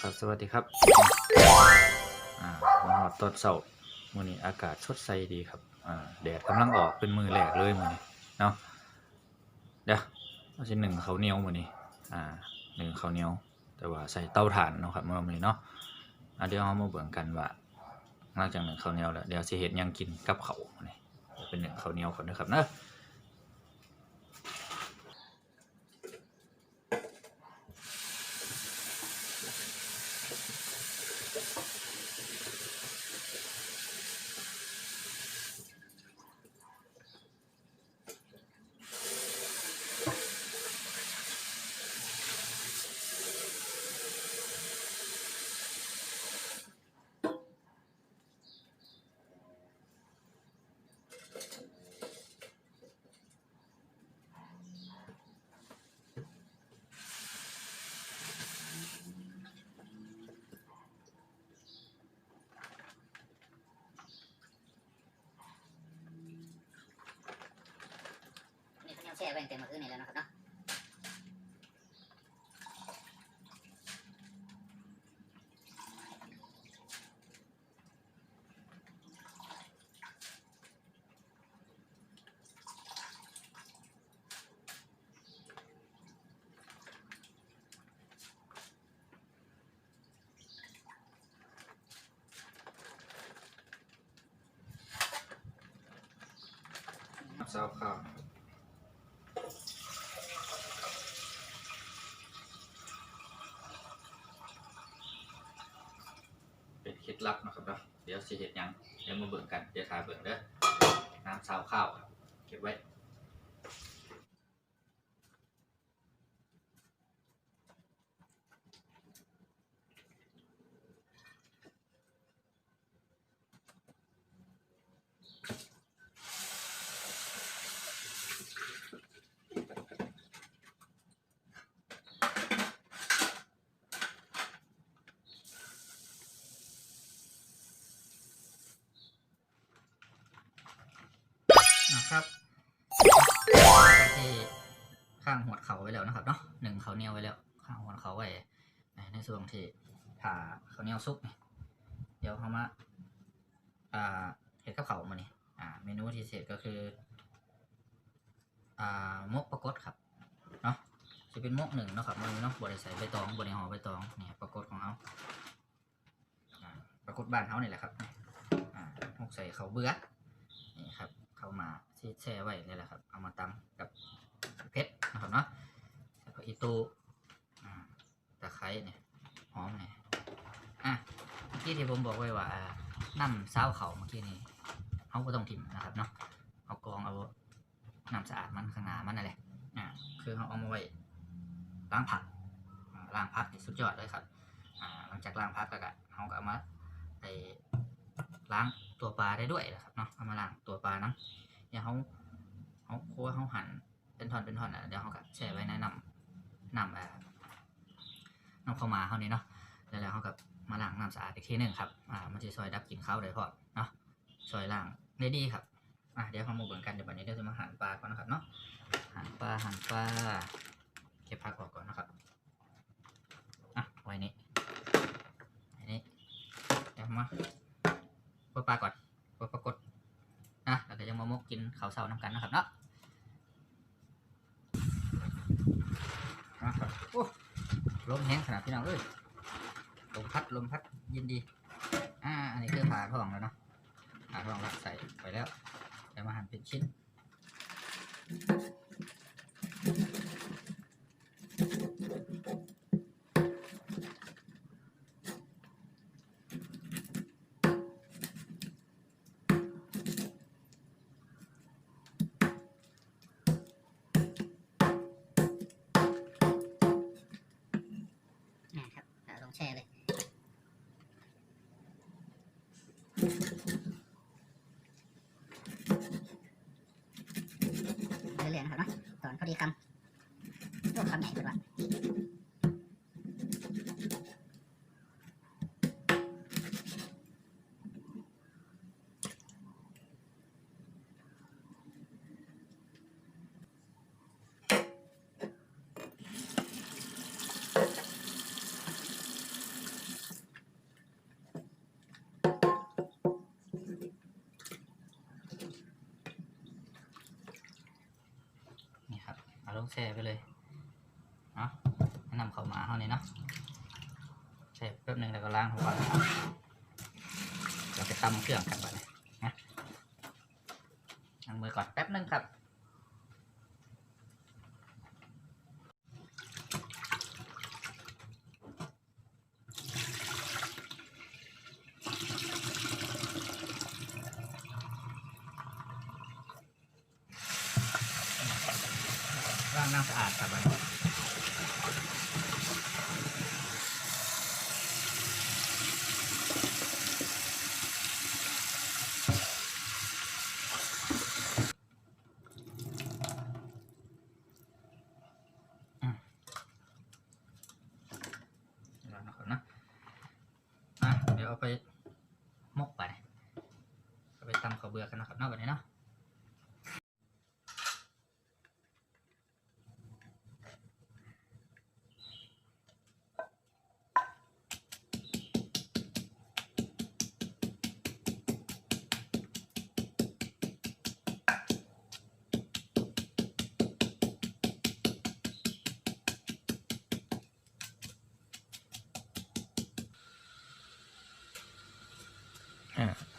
ครับ สวัสดีครับอ่าวันหอดตอนเสาร์มื้อนี้อากาศสดใสดีครับอ่าแดดกำลังออกเป็นมือแรกเลยมื้อนี้เนาะเดี๋ยวเราสิหนึ่งเขาเหนียวมื้อนี้อ่าหนึ่งเขาเหนียว แต่ว่าใส่เตาถ่านเนาะครับมื้อนี้เนาะอะเดี๋ยวเรามาเบิ่งกันว่าหลังจากหนึ่งเขาเหนียวแล้วเดี๋ยวสิเฮ็ดหยังกินกับเขาวมื้อนี้เป็นหนึ่งเขาเหนียวก่อนเด้อครับเนาะ ช่ไว้ตั้งแต่เมื่อคืนนี่แล้วนะครับเนาะซาวข้าวเป็นเคล็ดลับนะครับเนาะเดี๋ยว สิเห็ดยังเดี๋ยวมาเบิ่งกันเดี๋ยวทาเบิ่งเด้อน้ำซาวข้าวเก็บไว้ หัวเขาไว้แล้วนะครับเนาะหนึ่งเขาเหนียวไว้แล้วข้างหัวเขาไว้ในส่วนที่ผ่าเขาเหนียวซุปนี่เดี๋ยวเขามาอ่าเห็ดกับเขามานี่อ่า เมนูที่เสร็จก็คืออ่ามกปลากดครับเนาะจะเป็นมกหนึ่งนะครับมันเนาะบริใส่ใบตองบริห่อใบตองเนี่ยปลากดของเขาปลากดบ้านเขาเนี่ยแหละครับอ่ามกใส่เขาเบื่อนี่ครับ เข้ามาที่แช่ไว้นี่แหละครับ เอามาตำกับเพชร นะครับเนาะแล้วก็อีตูตะไคร้เนี่ยหอมเนี่ยอะเมื่อกี้ที่ผมบอกไว้ว่าอ่าน้ำซาวเขาเมื่อกี้นี้เขาก็ต้องถิ่มนะครับเนาะเอากองเอาน้ำสะอาดมันข้างหน้ามันนั่นแหละอ่าคือเขาเอามาไว้ล้างผักอ่าล้างผักสุดยอดเลยครับอ่าหลังจากล้างผักแล้วก็เขาก็เอามาไปล้างตัวปลาได้ด้วยนะครับเนาะเอามาล้างตัวปลาน้ำเดี๋ยวเขาเขาคั่วเขาหั่น เป็นท่อนเป็นท่อนอะเดี๋ยวเขาก็แช่ไว้ในน้ำนำเอ่อน้ำข้ามาเขานี่เนาะแล้วแล้วเขาก็มาล้างน้ำสะอาดอีกทีหนึ่งครับอ่ามันจะซอยดับกลิ่นข้าวได้พอเนาะซอยล้างได้ดีครับอะเดี๋ยวเขามาเบิ่งกันเดี๋ยววันนี้เดี๋ยวจะมาหั่นปลาก่อนนะครับเนาะหั่นปลาหั่นปลาเก็บผักออกก่อนนะครับอะไว้นี่ไว้นี่เดี๋ยวมาคั่วปลาก่อนคั่วปลากดนะแล้วก็ยังมามกกินข้าวเช้าน้ำกันนะครับเนาะ มาครับโอ้ลมแห้งขนาดพี่น้องเอ้ยลมพัดลมพัดยินดี อ่า อันนี้คือผ่าท้องแล้วเนาะผ่าท้องแล้วใส่ไปแล้ว แต่มาหั่นเป็นชิ้น เรื่อยนครับเนาะสอนพอดีคำ งแช่ไปเลยเนาะแนะนำเขามาเท่านี้เนาะแช่แป๊บหนึงแล้วก็ล้างทำความสะอาดเราจะตำเครื่องกันก่อนนะล้างมือก่อนแป๊บหนึงครับ ล้างน้ำสะอาดครับ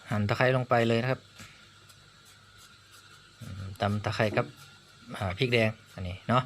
หั่นตะไคร้ลงไปเลยนะครับตำตะไคร้กับพริกแดงอันนี้เนาะ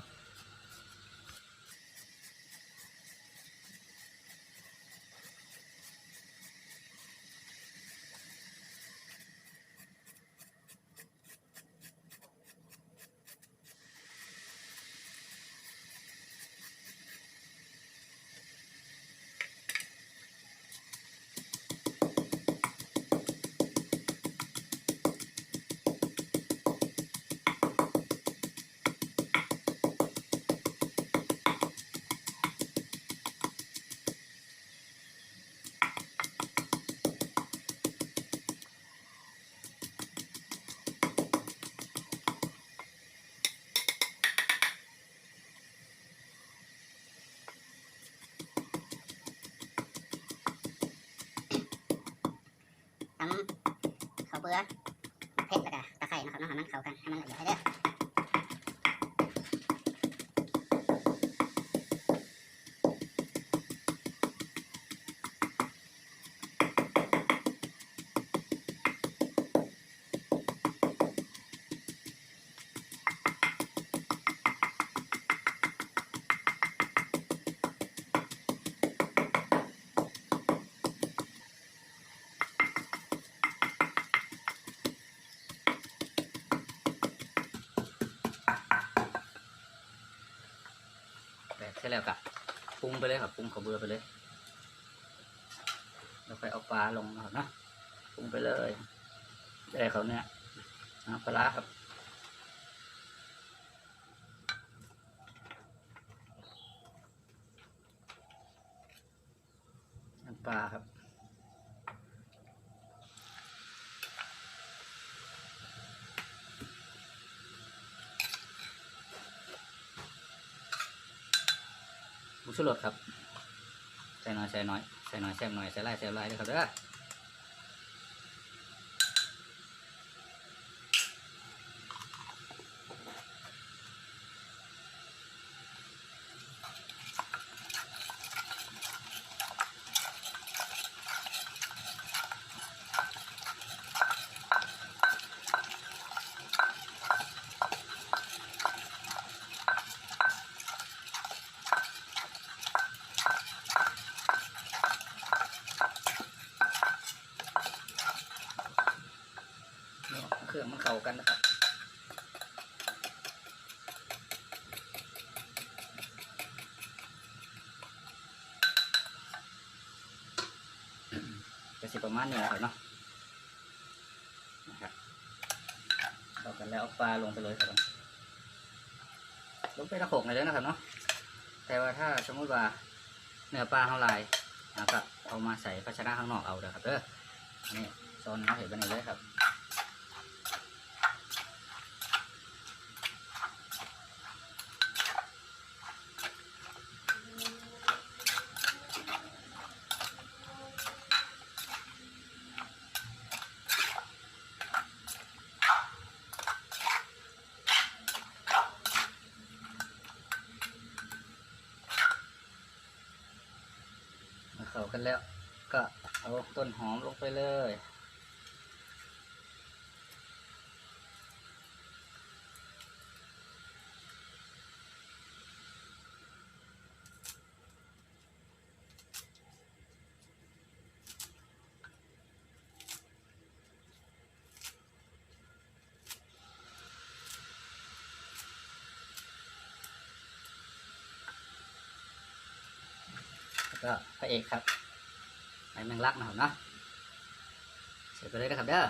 ลือเผ็ดแล้วก็ตะไคร้นะครับเนาะให้มันเข้ากันให้มันละเอียดให้เด้อ ใช่แล้วกะปรุงไปเลยครับปรุงขอเบือไปเลย แล้วค่อยเอาปลาลงนะครับเนาะปรุงไปเลยได้เขาเนี่ยน้ำปลาร้าครับน้ำปลาครับ ผงชูรสครับใส่น้อยใส่น้อยใส่น้อยแซ่บน้อยใส่ไล่ใส่ไล่เลยครับเด้อ เนี่ย เองมันเข้ากันนะครับก็สิประมาณนี้แหละครับเนาะนะครับเข้ากันแล้วเอาปลาลงไปเลยครับลงไปตะโขกเลยนะครับเนาะแต่ว่าถ้าสมมติว่าเนื้อปลาเท่าไรนะครับเอามาใส่ภาชนะข้างนอกเอาเด้อครับเด้ออันนี่โซนเขาเห็นไปไหนเลยครับ แล้ว ก็เอาต้นหอมลงไปเลยแล้วก็พระเอกครับ ไอ้แมงลักนะครับเนาะเสร็จไปเลยนะครับเด้อ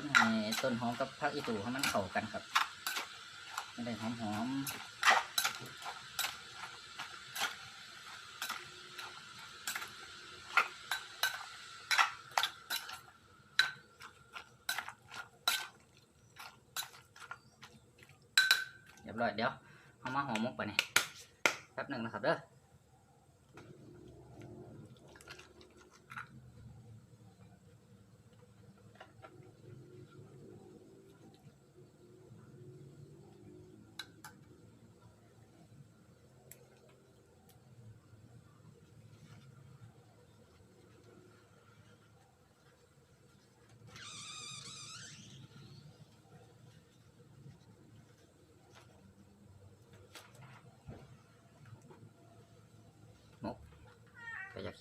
ดให้ต้นหอมกับผักอีตูให้มันเข้ากันครับไม่ได้หอมหอมเรียบร้อยเดี๋ยวเอามาหอมมกไปนี่แป๊บหนึ่งนะครับเด้อ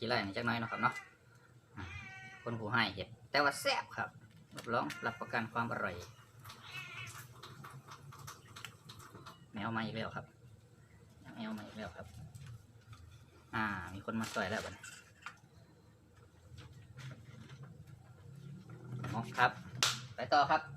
ขี้ไล่ในอยจักน้อยเนาะครับเนาะคนผู้ให้เห็ดแต่ว่าแซ่บครับรับรองรับประกันความอร่อย แมวมาอีกแล้วครับแมวมาอีกแล้วครับ อ่า มีคนมาสอยแล้วบัดนี้หมอครับ ไปต่อครับ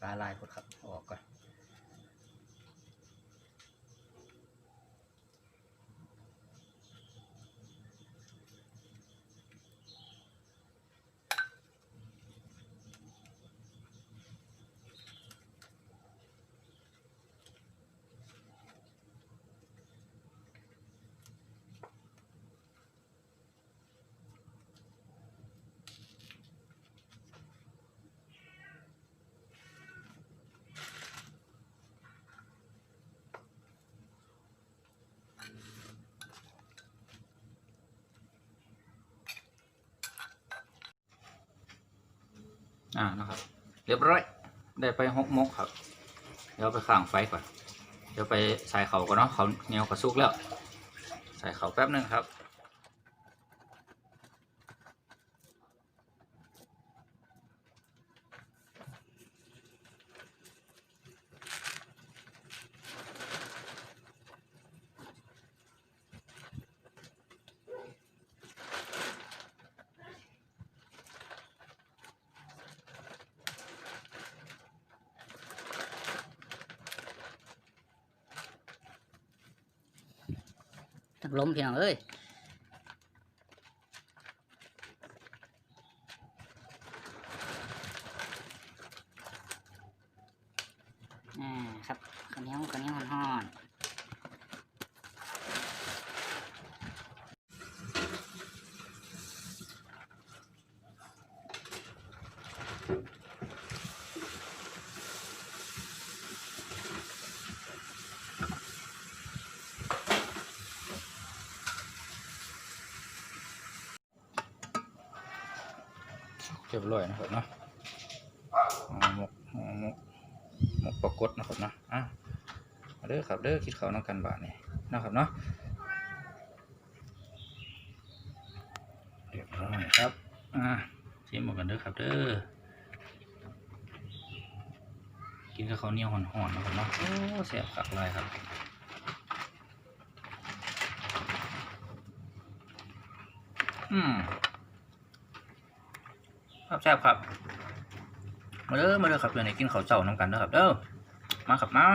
ปลาลายกดครับออกก่อน อ่านะครับ เรียบร้อย ได้ไปหกมกครับ เดี๋ยวไปข้างไฟก่อน เดี๋ยวไปใส่เขาก่อนเนาะเขาเหนียวกระซุกแล้ว ใส่เขาแป๊บนึงครับ ล้มพี่น้งเอ้ยอ่าครับข้นียวข้าวเหนห่อน รียบร้อยนะครับเนาะหมกหมกหมกปลากดนะครับเนาะอะมาเด้อครับเด้อคิดเขาวน้ำกันบาทนี่นะครับเนาะเรียบร้อยครับอะชิมหมดกันเด้อครับเด้อกินกับข้าวเหนียวห่อนๆนะครับเนาะโอ้แซ่บคักลายครับอืม ครับแซ่บครับ มาเด้อมาเด้อครับเดี๋ยวนี้กินข้าวเจ้าน้ำกันนะครับเด้อมาครับมา